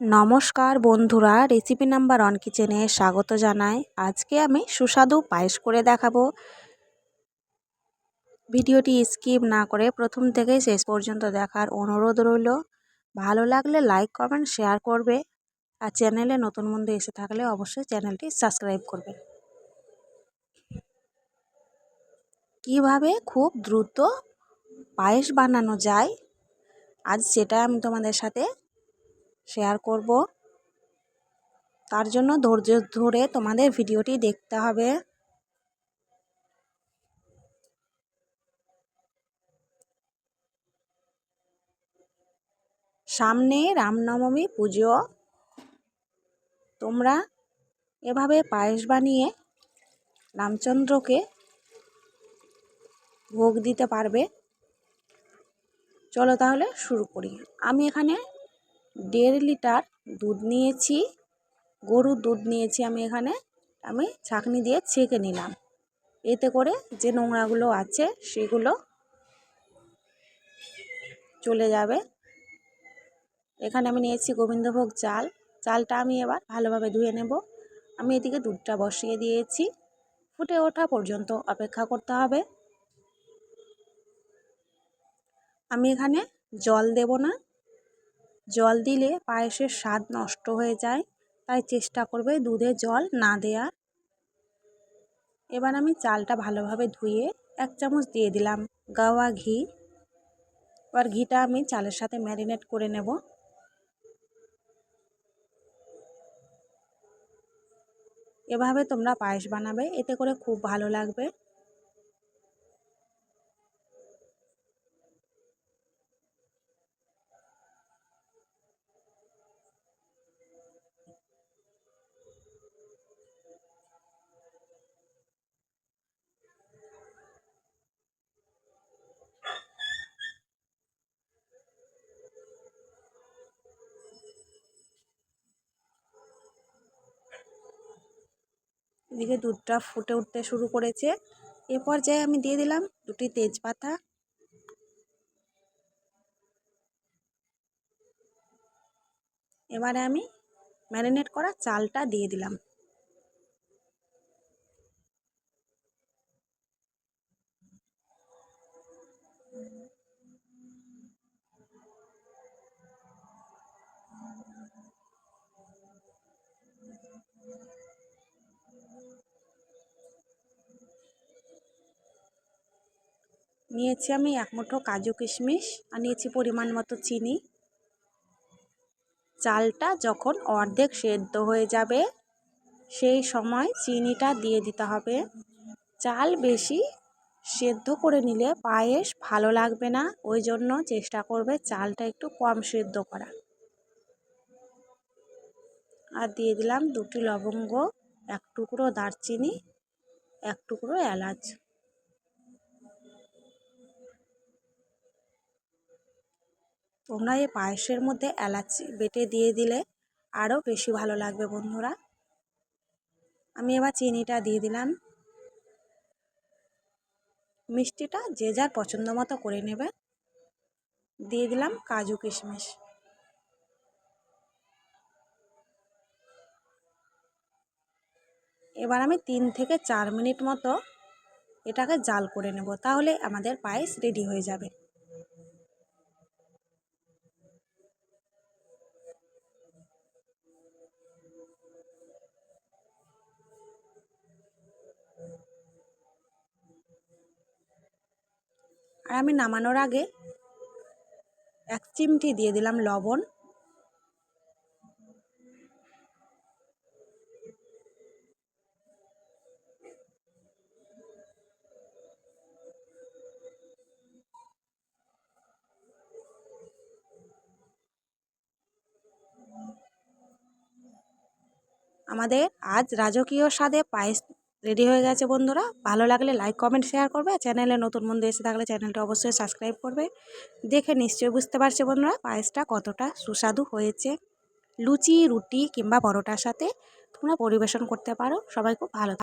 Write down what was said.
নমস্কার বন্ধুরা recipe number on কিচেনে স্বাগত জানাই। আজকে আমি সুস্বাদু পায়েস করে দেখাবো। ভিডিওটি স্কিপ না করে প্রথম থেকে শেষ পর্যন্ত দেখার অনুরোধ রইল। ভালো লাগলে লাইক কমেন্ট শেয়ার করবে। আর চ্যানেলে নতুন বন্ধু এসে থাকলে অবশ্যই চ্যানেলটি সাবস্ক্রাইব করবে। কীভাবে খুব দ্রুত পায়েস বানানো যায়, আজ সেটা আমি তোমাদের সাথে শেয়ার করব। তার জন্য ধৈর্য ধরে তোমাদের ভিডিওটি দেখতে হবে। সামনে রামনবমী পুজো। তোমরা এভাবে পায়েস বানিয়ে রামচন্দ্রকে ভোগ দিতে পারবে। চলো তাহলে শুরু করি। আমি এখানে দেড় লিটার দুধ নিয়েছি, গরুর দুধ নিয়েছি আমি এখানে। আমি ছাঁকনি দিয়ে ছেঁকে নিলাম। এতে করে যে নোংরাগুলো আছে সেগুলো চলে যাবে। এখানে আমি নিয়েছি গোবিন্দভোগ চাল। চালটা আমি এবার ভালোভাবে ধুয়ে নেব। আমি এদিকে দুধটা বসিয়ে দিয়েছি। ফুটে ওঠা পর্যন্ত অপেক্ষা করতে হবে। আমি এখানে জল দেব না। জল দিলে পায়েসের স্বাদ নষ্ট হয়ে যায়, তাই চেষ্টা করবে দুধে জল না দেওয়ার এবার আমি চালটা ভালোভাবে ধুয়ে এক চামচ দিয়ে দিলাম গাওয়া ঘি। এবার ঘিটা আমি চালের সাথে ম্যারিনেট করে নেব। এভাবে তোমরা পায়েস বানাবে, এতে করে খুব ভালো লাগবে। এদিকে দুধটা ফুটে উঠতে শুরু করেছে। এ পর্যায়ে আমি দিয়ে দিলাম দুটি তেজপাতা। এবারে আমি ম্যারিনেট করা চালটা দিয়ে দিলাম। নিয়েছি আমি এক মুঠো কাজু কিশমিশ আর নিয়েছি পরিমাণ মতো চিনি। চালটা যখন অর্ধেক সেদ্ধ হয়ে যাবে, সেই সময় চিনিটা দিয়ে দিতে হবে। চাল বেশি সেদ্ধ করে নিলে পায়েস ভালো লাগবে না, ওই জন্য চেষ্টা করবে চালটা একটু কম সেদ্ধ করা। আর দিয়ে দিলাম দুটি লবঙ্গ, এক টুকরো দারচিনি, এক টুকরো এলাচ। তোমরা এই পায়েসের মধ্যে এলাচি বেটে দিয়ে দিলে আরও বেশি ভালো লাগবে বন্ধুরা। আমি এবার চিনিটা দিয়ে দিলাম। মিষ্টিটা যে যার পছন্দ মতো করে নেবে। দিয়ে দিলাম কাজু কিশমিশ। এবার আমি তিন থেকে চার মিনিট মতো এটাকে জাল করে নেব, তাহলে আমাদের পায়েস রেডি হয়ে যাবে। আর আমি নামানোর আগে এক চিমটি দিয়ে দিলাম লবণ। আমাদের আজ রাজকীয় স্বাদে পায়েস রেডি হয়ে গেছে বন্ধুরা। ভালো লাগলে লাইক কমেন্ট শেয়ার করবে। চ্যানেলে নতুন বন্ধু এসে থাকলে চ্যানেলটা অবশ্যই সাবস্ক্রাইব করবে। দেখে নিশ্চয়ই বুঝতে পারছে বন্ধুরা পায়েসটা কতটা সুস্বাদু হয়েছে। লুচি, রুটি কিংবা পরোটার সাথে তোমরা পরিবেশন করতে পারো। সবাই খুব ভালো